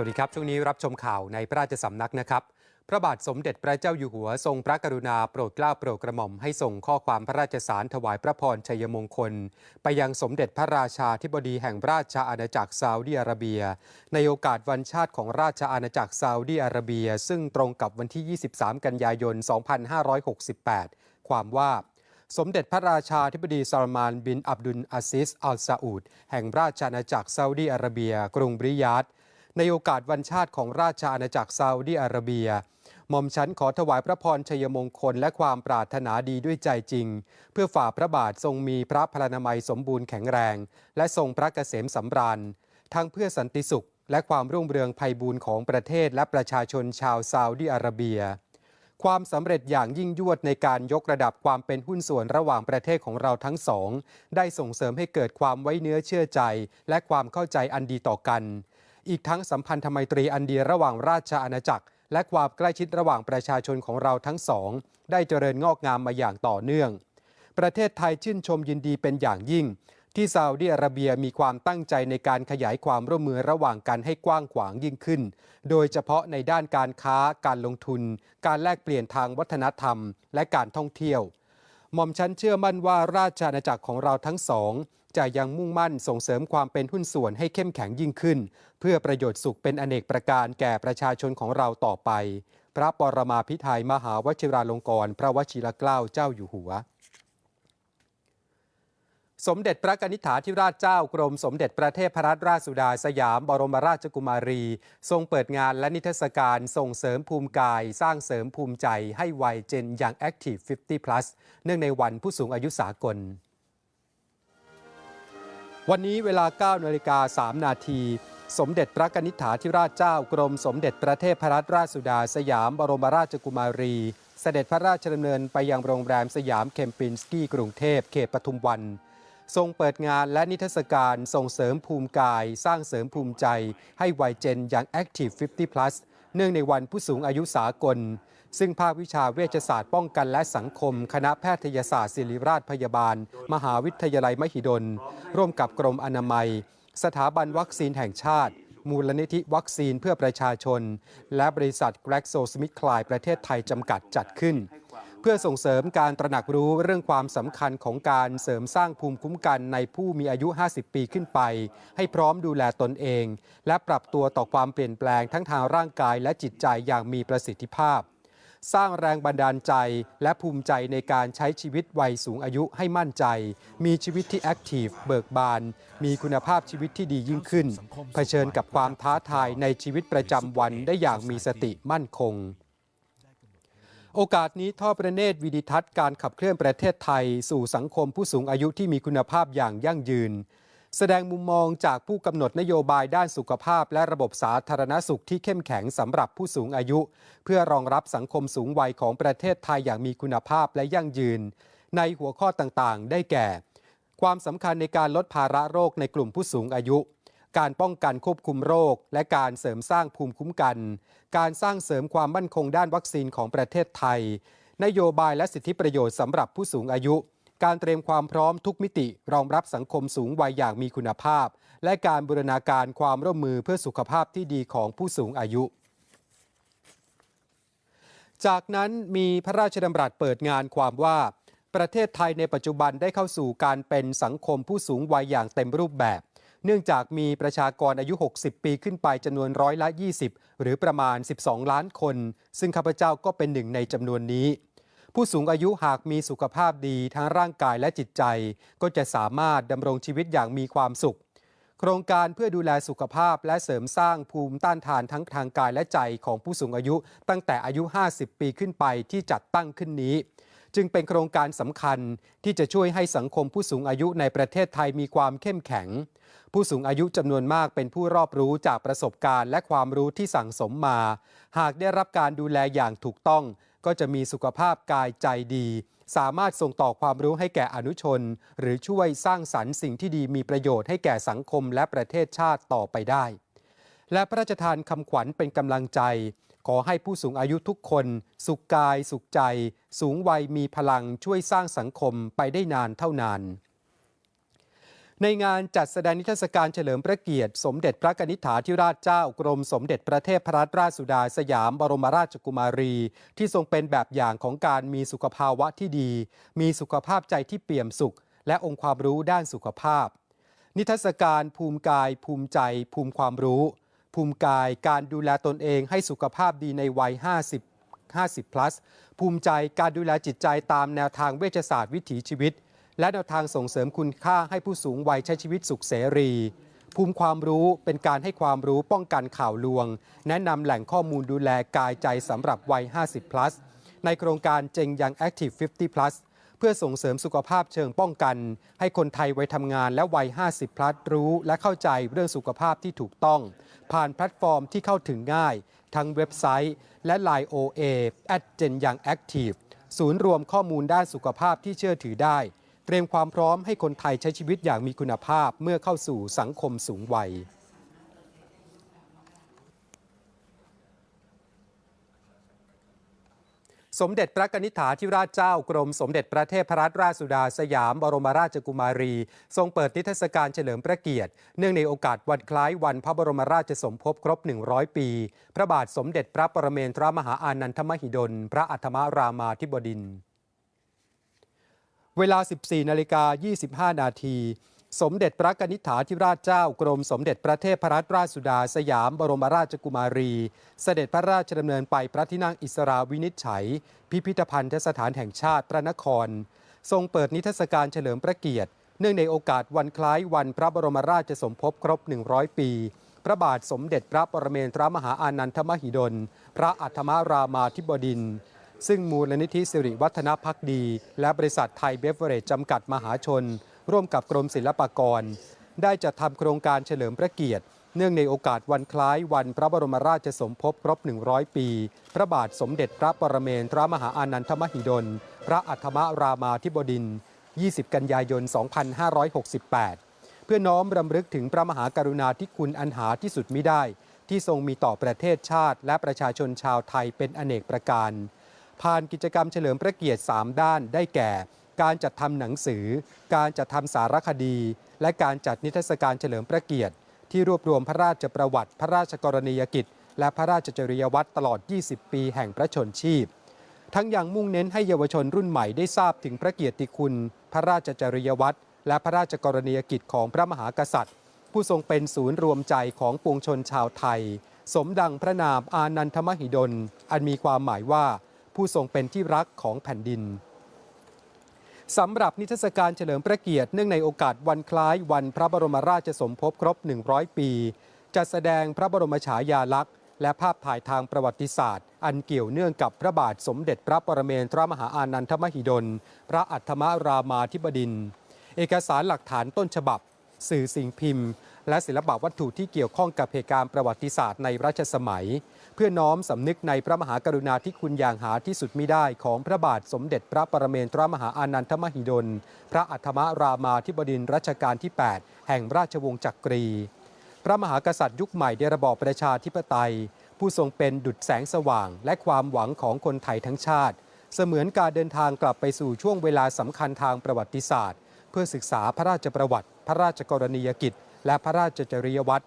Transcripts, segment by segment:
วัสดีครับ ช่วงนี้รับชมข่าวในพระราชสำนักนะครับ พระบาทสมเด็จพระเจ้าอยู่หัวทรงพระกรุณาโปรดเกล้าโปรดกระหม่อมให้ส่งข้อความพระราชสารถวายพระพรชัยมงคล ไปยังสมเด็จพระราชาธิบดีแห่งราชอาณาจักรซาอุดิอาระเบีย ในโอกาสวันชาติของราชอาณาจักรซาอุดิอาระเบีย ซึ่งตรงกับวันที่ 23 กันยายน 2568 ความว่าสมเด็จพระราชาธิบดีซาลมานบินอับดุลอาซิสอัลซาอุดแห่งราชอาณาจักรซาอุดีอาระเบีย กรุงบริยาด ในโอกาสวันชาติของราชอาณาจักรซาอุดีอาระเบียหม่อมฉันขอถวายพระพรชัยมงคลและความปรารถนาดีด้วยใจจริง เพื่อฝ่าพระบาททรงมีพระพลานามัยสมบูรณ์แข็งแรง และทรงพระเกษมสำราญทั้งเพื่อสันติสุข และความรุ่งเรืองไพบูรณ์ของประเทศและประชาชนชาวซาอุดีอาระเบีย ความสำเร็จอย่างยิ่งยวดในการยกระดับความเป็นหุ้นส่วนระหว่างประเทศของเราทั้งสอง ได้ส่งเสริมให้เกิดความไว้เนื้อเชื่อใจ และความเข้าใจอันดีต่อกัน อีกทั้งสัมพันธไมตรีอันดีระหว่างราชอาณาจักร และความใกล้ชิดระหว่างประชาชนของเราทั้งสอง ได้เจริญงอกงามมาอย่างต่อเนื่อง ประเทศไทยชื่นชมยินดีเป็นอย่างยิ่ง ที่ซาอุดิอาระเบียมีความตั้งใจในการขยายความร่วมมือระหว่างกันให้กว้างขวางยิ่งขึ้น โดยเฉพาะในด้านการค้า การลงทุน การแลกเปลี่ยนทางวัฒนธรรม และการท่องเที่ยวหม่อมฉันเชื่อมั่นว่าราชอาณาจักรของเราทั้งสอง จะยังมุ่งมั่นส่งเสริมความเป็นหุ้นส่วนให้เข้มแข็งยิ่งขึ้น เพื่อประโยชน์สุขเป็นอเนกประการแก่ประชาชนของเราต่อไป พระปรมาภิไธยมหาวชิราลงกรณ์พระวชิรเกล้าเจ้าอยู่หัวสมเด็จพระกนิษฐาธิราชเจ้ากรมสมเด็จพระเทพรัตนราชสุดาสยามบรมราชกุมารี ทรงเปิดงานและนิทรรศการส่งเสริมภูมิกาย สร้างเสริมภูมิใจให้วัยเจนอย่าง Active 50 plus เนื่องในวันผู้สูงอายุสากล วันนี้เวลา9นาฬิกา3นาทีสมเด็จพระกนิษฐาธิราชเจ้ากรมสมเด็จพระเทพรัตนราชสุดาสยามบรมราชกุมารี เสด็จพระราชดำเนินไปยังโรงแรมสยามเคมปินสกี้กรุงเทพเขตปทุมวัน ทรงเปิดงานและนิทรรศการส่งเสริมภูมิกาย สร้างเสริมภูมิใจ ให้วัยเจนอย่าง Active 50 plus เนื่องในวันผู้สูงอายุสากล ซึ่งภาควิชาเวชศาสตร์ป้องกันและสังคม คณะแพทยศาสตร์ศิริราชพยาบาล มหาวิทยาลัยมหิดล ร่วมกับกรมอนามัย สถาบันวัคซีนแห่งชาติ มูลนิธิวัคซีนเพื่อประชาชน และบริษัท GlaxoSmithKline ประเทศไทยจำกัดจัดขึ้น เพื่อส่งเสริมการตระหนักรู้เรื่องความสำคัญของการเสริมสร้างภูมิคุ้มกันในผู้มีอายุ 50 ปีขึ้นไป ให้พร้อมดูแลตนเอง และปรับตัวต่อความเปลี่ยนแปลงทั้งทางร่างกายและจิตใจอย่างมีประสิทธิภาพ สร้างแรงบันดาลใจ และภูมิใจในการใช้ชีวิตวัยสูงอายุให้มั่นใจ มีชีวิตที่แอคทีฟเบิกบาน มีคุณภาพชีวิตที่ดียิ่งขึ้น เผชิญกับความท้าทายในชีวิตประจำวันได้อย่างมีสติมั่นคงโอกาสนี้ทอดประเนตรวิดิทัศน์การขับเคลื่อนประเทศไทย สู่สังคมผู้สูงอายุที่มีคุณภาพอย่างยั่งยืน แสดงมุมมองจากผู้กำหนดนโยบายด้านสุขภาพ และระบบสาธารณสุขที่เข้มแข็งสำหรับผู้สูงอายุ เพื่อรองรับสังคมสูงวัยของประเทศไทยอย่างมีคุณภาพและยั่งยืน ในหัวข้อต่างๆ ได้แก่ ความสำคัญในการลดภาระโรคในกลุ่มผู้สูงอายุ การป้องกันควบคุมโรค และการเสริมสร้างภูมิคุ้มกัน การสร้างเสริมความมั่นคงด้านวัคซีนของประเทศไทย นโยบายและสิทธิประโยชน์สำหรับผู้สูงอายุ การเตรียมความพร้อมทุกมิติ รองรับสังคมสูงวัยอย่างมีคุณภาพ และการบูรณาการความร่วมมือเพื่อสุขภาพที่ดีของผู้สูงอายุจากนั้นมีพระราชดำรัสเปิดงานความว่า ประเทศไทยในปัจจุบันได้เข้าสู่การเป็นสังคมผู้สูงวัยอย่างเต็มรูปแบบ เนื่องจากมีประชากรอายุ 60 ปีขึ้นไปจำนวนร้อยละ 20 หรือประมาณ 12 ล้านคน ซึ่งข้าพเจ้าก็เป็นหนึ่งในจำนวนนี้ ผู้สูงอายุหากมีสุขภาพดีทั้งร่างกายและจิตใจ ก็จะสามารถดำรงชีวิตอย่างมีความสุข โครงการเพื่อดูแลสุขภาพและเสริมสร้างภูมิต้านทานทั้งทางกายและใจของผู้สูงอายุ ตั้งแต่อายุ 50 ปีขึ้นไปที่จัดตั้งขึ้นนี้ จึงเป็นโครงการสำคัญที่จะช่วยให้สังคมผู้สูงอายุในประเทศไทยมีความเข้มแข็ง ผู้สูงอายุจำนวนมากเป็นผู้รอบรู้จากประสบการณ์ และความรู้ที่สั่งสมมา หากได้รับการดูแลอย่างถูกต้อง ก็จะมีสุขภาพกายใจดี สามารถส่งต่อความรู้ให้แก่อนุชน หรือช่วยสร้างสรรค์สิ่งที่ดีมีประโยชน์ให้แก่สังคมและประเทศชาติต่อไปได้ และพระราชทานคำขวัญเป็นกำลังใจ ขอให้ผู้สูงอายุทุกคน สุขกายสุขใจ สูงวัยมีพลังช่วยสร้างสังคมไปได้นานเท่านาน ในงานจัดแสดงนิทรรศการเฉลิมพระเกียรติ สมเด็จพระกนิษฐาธิราชเจ้ากรมสมเด็จพระเทพรัตนราชสุดาสยามบรมราชกุมารี ที่ทรงเป็นแบบอย่างของการมีสุขภาวะที่ดี มีสุขภาพใจที่เปี่ยมสุข และองค์ความรู้ด้านสุขภาพ นิทรรศการภูมิกาย ภูมิใจ ภูมิความรู้ ภูมิกายการดูแลตนเองให้สุขภาพดีในวัย 50 50 plus ภูมิใจการดูแลจิตใจตามแนวทางเวชศาสตร์วิถีชีวิต และแนวทางส่งเสริมคุณค่าให้ผู้สูงวัยใช้ชีวิตสุขเสรี ภูมิความรู้เป็นการให้ความรู้ป้องกันข่าวลวง แนะนำแหล่งข้อมูลดูแลกายใจสำหรับวัย 50 plus ในโครงการเจงยัง Active 50 plus เพื่อส่งเสริมสุขภาพเชิงป้องกัน ให้คนไทยวัยทำงานและวัย 50 plus รู้และเข้าใจเรื่องสุขภาพที่ถูกต้อง ผ่านแพลตฟอร์มที่เข้าถึงง่าย ทั้งเว็บไซต์ และ Line OA at Gen Young Active ศูนย์รวมข้อมูลด้านสุขภาพที่เชื่อถือได้ เตรียมความพร้อมให้คนไทยใช้ชีวิตอย่างมีคุณภาพเมื่อเข้าสู่สังคมสูงวัยสมเด็จพระกนิษฐาธิราชเจ้ากรมสมเด็จพระเทพรัตนราชสุดาสยามบรมราชกุมารี ทรงเปิดนิทรรศการเฉลิมพระเกียรติ เนื่องในโอกาสวันคล้ายวันพระบรมราชสมภพครบ 100 ปี พระบาทสมเด็จพระปรเมนทรมหาอานันทมหิดล พระอัฏฐมรามาธิบดินทร์ เวลา 14 นาฬิกา 25 นาที สมเด็จพระกนิษฐาธิราชเจ้ากรมสมเด็จพระเทพรัตนราชสุดาสยามบรมราชกุมารี เสด็จพระราชดำเนินไปพระที่นั่งอิสราวินิจฉัย พิพิธภัณฑสถานแห่งชาติพระนคร ทรงเปิดนิทรรศการเฉลิมพระเกียรติ เนื่องในโอกาสวันคล้ายวันพระบรมราชสมภพครบ 100 ปี พระบาทสมเด็จพระปรเมนทรมหาอานันทมหิดล พระอัฏฐมรามาธิบดินทร์ ซึ่งมูลนิธิสิริวัฒนพักดี และบริษัทไทยเบฟเวอเรจจำกัดมหาชน ร่วมกับกรมศิลปากร ได้จัดทำโครงการเฉลิมพระเกียรติ เนื่องในโอกาสวันคล้ายวันพระบรมราชสมภพครบ 100 ปี พระบาทสมเด็จพระปรเมนทรมหาอานันทมหิดล พระอัฏฐมรามาธิบดินทร์20 กันยายน 2568 เพื่อน้อมรำลึกถึงพระมหากรุณาธิคุณอันหาที่สุดมิได้ ที่ทรงมีต่อประเทศชาติ และประชาชนชาวไทยเป็นอเนกประการ ผ่านกิจกรรมเฉลิมพระเกียรติ 3 ด้านได้แก่ การจัดทำหนังสือ การจัดทำสารคดี และการจัดนิทรรศการเฉลิมพระเกียรติ ที่รวบรวมพระราชประวัติ พระราชกรณียกิจ และพระราชจริยวัตรตลอด 20 ปีแห่งพระชนชีพ ทั้งยังมุ่งเน้นให้เยาวชนรุ่นใหม่ได้ทราบถึงพระเกียรติคุณ พระราชจริยวัตรและพระราชกรณียกิจของพระมหากษัตริย์ ผู้ทรงเป็นศูนย์รวมใจของปวงชนชาวไทย สมดังพระนามอานันทมหิดล อันมีความหมายว่า ผู้ทรงเป็นที่รักของแผ่นดินสำหรับนิทรรศการเฉลิมพระเกียรติเนื่องในโอกาสวันคล้ายวันพระบรมราชสมภพครบ 100 ปี จัดแสดงพระบรมฉายาลักษณ์ และภาพถ่ายทางประวัติศาสตร์ อันเกี่ยวเนื่องกับพระบาทสมเด็จพระปรเมนทรมหาอานันทมหิดล พระอัฏฐมรามาธิบดิน เอกสารหลักฐานต้นฉบับ สื่อสิ่งพิมพ์ และศิลปะวัตถุที่เกี่ยวข้องกับเหตุการณ์ประวัติศาสตร์ในรัชสมัย เพื่อน้อมสำนึกในพระมหากรุณาธิคุณอย่างหาที่สุดมิได้ของพระบาทสมเด็จพระปรเมนทรมหาอานันทมหิดล พระอัฏฐมรามาธิบดินทรรัชกาลที่ 8 แห่งราชวงศ์จักรี พระมหากษัตริย์ยุคใหม่ในระบอบประชาธิปไตย ผู้ทรงเป็นดุจแสงสว่าง และความหวังของคนไทยทั้งชาติ เสมือนการเดินทางกลับไปสู่ช่วงเวลาสำคัญทางประวัติศาสตร์ เพื่อศึกษาพระราชประวัติ พระราชกรณียกิจ และพระราชจริยวัตร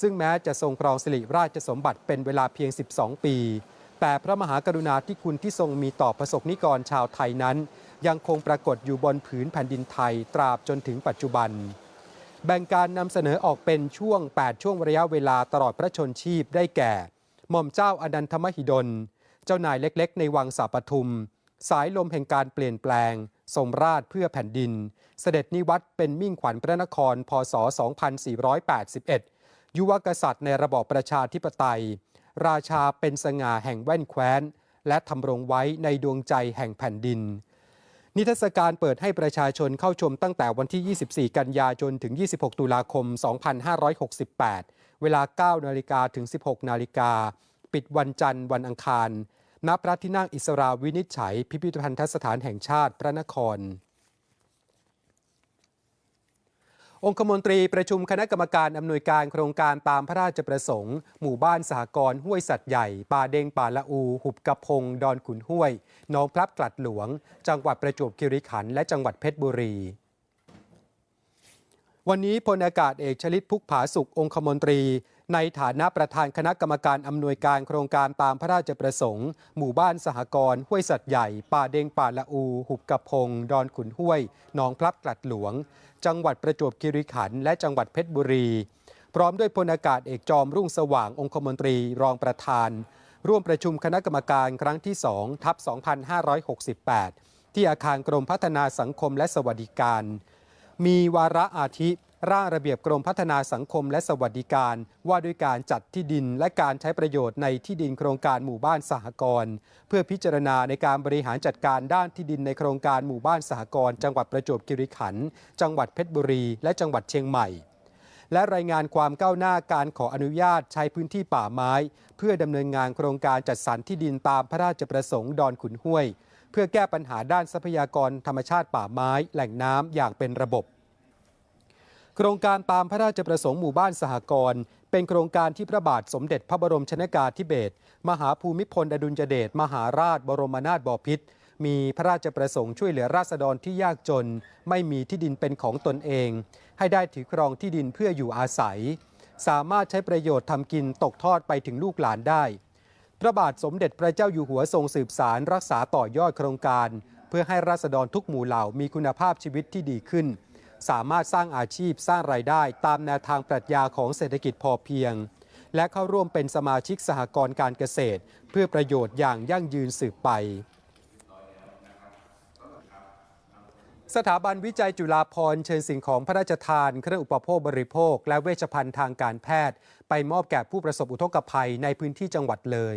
ซึ่งแม้จะทรงครองสิริราชสมบัติเป็นเวลาเพียง 12 ปี แต่พระมหากรุณาธิคุณที่ทรงมีต่อประสบนิกรชาวไทยนั้น ยังคงปรากฏอยู่บนผืนแผ่นดินไทยตราบจนถึงปัจจุบัน แบ่งการนำเสนอออกเป็นช่วง 8 ช่วงระยะเวลาตลอดพระชนชีพได้แก่ หม่อมเจ้าอนันทมหิดล เจ้านายเล็กๆ ในวังสาปทุม สายลมแห่งการเปลี่ยนแปลงทรงราชเพื่อแผ่นดิน เสด็จนิวัตเป็นมิ่งขวัญพระนคร พศ 2481 ยุวกษัตริย์ในระบอบประชาธิปไตย ราชาเป็นสง่าแห่งแว่นแคว้น และทำรงไว้ในดวงใจแห่งแผ่นดิน นิทรรศการเปิดให้ประชาชนเข้าชมตั้งแต่วันที่ 24 กันยายนถึง 26 ตุลาคม 2568 เวลา 9 นาฬิกาถึง 16 นาฬิกา ปิดวันจันทร์วันอังคารณพระที่นั่งอิสราวินิจฉัย พิพิธภัณฑสถานแห่งชาติพระนคร องคมนตรีประชุมคณะกรรมการอำนวยการโครงการตามพระราชประสงค์ หมู่บ้านสหกรณ์ห้วยสัตว์ใหญ่ ป่าเดงป่าละอู หุบกระพง ดอนขุนห้วยหนองพลับกลัดหลวง จังหวัดประจวบคีรีขันธ์และจังหวัดเพชรบุรีวันนี้พลอากาศเอกชลิตพุกผาสุของคมนตรี ในฐานะประธานคณะกรรมการอำนวยการโครงการตามพระราชประสงค์ หมู่บ้านสหกรณ์ห้วยสัตว์ใหญ่ ป่าเดงป่าละอู หุบกระพง ดอนขุนห้วยหนองพลับกลัดหลวง จังหวัดประจวบคีรีขันธ์และจังหวัดเพชรบุรี พร้อมด้วยพลอากาศเอกจอมรุ่งสว่างองคมนตรีรองประธาน ร่วมประชุมคณะกรรมการครั้งที่2ทับ2568 ที่อาคารกรมพัฒนาสังคมและสวัสดิการ มีวาระอาทิ ร่างระเบียบกรมพัฒนาสังคมและสวัสดิการ ว่าด้วยการจัดที่ดินและการใช้ประโยชน์ในที่ดินโครงการหมู่บ้านสหกรณ์เพื่อพิจารณาในการบริหารจัดการด้านที่ดินในโครงการหมู่บ้านสหกรณ์จังหวัดประจวบคีรีขันธ์จังหวัดเพชรบุรี และจังหวัดเชียงใหม่ และรายงานความก้าวหน้าการขออนุญาตใช้พื้นที่ป่าไม้ เพื่อดำเนินงานโครงการจัดสรรที่ดินตามพระราชประสงค์ดอนขุนห้วย เพื่อแก้ปัญหาด้านทรัพยากรธรรมชาติป่าไม้ แหล่งน้ำอย่างเป็นระบบ ครงการตามพระราชประสงค์หมู่บ้านสหกรณ์เป็นโครงการที่พระบาทสมเด็จพระบรมชนากาธิเบศรมหาภูมิพลอดุลยเดชมหาราชบรมนาถบพิตรมีพระราชประสงค์ช่วยเหลือราษฎรที่ยากจน ไม่มีที่ดินเป็นของตนเอง ให้ได้ถือครองที่ดินเพื่ออยู่อาศัย สามารถใช้ประโยชน์ทำกินตกทอดไปถึงลูกหลานได้ พระบาทสมเด็จพระเจ้าอยู่หัวทรงสืบสารรักษาต่อยอดโครงการ เพื่อให้ราษฎรทุกหมู่เหล่ามีคุณภาพชีวิตที่ดีขึ้น สามารถสร้างอาชีพสร้างรายได้ตามแนวทางปรัชญาของเศรษฐกิจพอเพียง และเข้าร่วมเป็นสมาชิกสหกรณ์การเกษตร เพื่อประโยชน์อย่างยั่งยืนสืบไป สถาบันวิจัยจุฬาภรณ์เชิญสิ่งของพระราชทาน เครื่องอุปโภคบริโภค และเวชภัณฑ์ทางการแพทย์ ไปมอบแก่ผู้ประสบอุทกภัยในพื้นที่จังหวัดเลย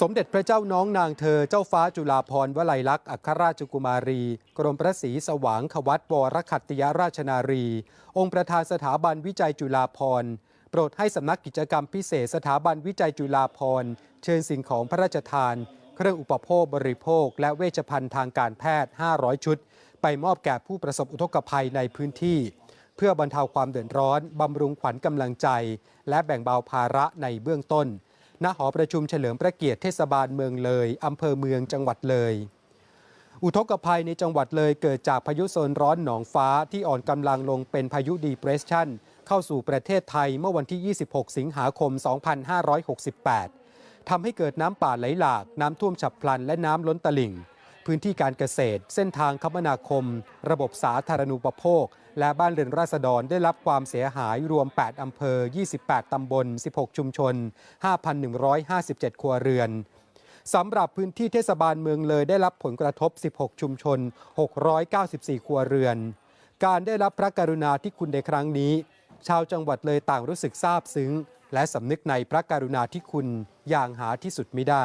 สมเด็จพระเจ้าน้องนางเธอเจ้าฟ้าจุฬาภรณ์วลัยลักษณ์อัครราชกุมารี กรมพระศรีสว่างขวัตวรคัตติยราชนารี องค์ประธานสถาบันวิจัยจุฬาภรณ์โปรดให้สำนักกิจกรรมพิเศษสถาบันวิจัยจุฬาภรณ์เชิญสิ่งของพระราชทาน เครื่องอุปโภคบริโภค และเวชภัณฑ์ทางการแพทย์ 500 ชุด ไปมอบแก่ผู้ประสบอุทกภัยในพื้นที่ เพื่อบรรเทาความเดือดร้อนบำรุงขวัญกำลังใจ และแบ่งเบาภาระในเบื้องต้น ณหอประชุมเฉลิมพระเกียรติเทศบาลเมืองเลยอำเภอเมืองจังหวัดเลย อุทกภัยในจังหวัดเลยเกิดจากพายุโซนร้อนหนองฟ้าที่อ่อนกำลังลงเป็นพายุดีเพรสชันเข้าสู่ประเทศไทยเมื่อวันที่ 26 สิงหาคม 2568ทำให้เกิดน้ำป่าไหลหลาก น้ำท่วมฉับพลันและน้ำล้นตลิ่ง พื้นที่การเกษตร เส้นทางคมนาคม ระบบสาธารณูปโภค และบ้านเรือนราษฎรได้รับความเสียหายรวม 8 อำเภอ 28 ตำบล 16 ชุมชน 5,157 ครัวเรือนสำหรับพื้นที่เทศบาลเมืองเลยได้รับผลกระทบ 16 ชุมชน 694 ครัวเรือน การได้รับพระกรุณาธิคุณในครั้งนี้ ชาวจังหวัดเลยต่างรู้สึกซาบซึ้ง และสำนึกในพระกรุณาธิคุณอย่างหาที่สุดไม่ได้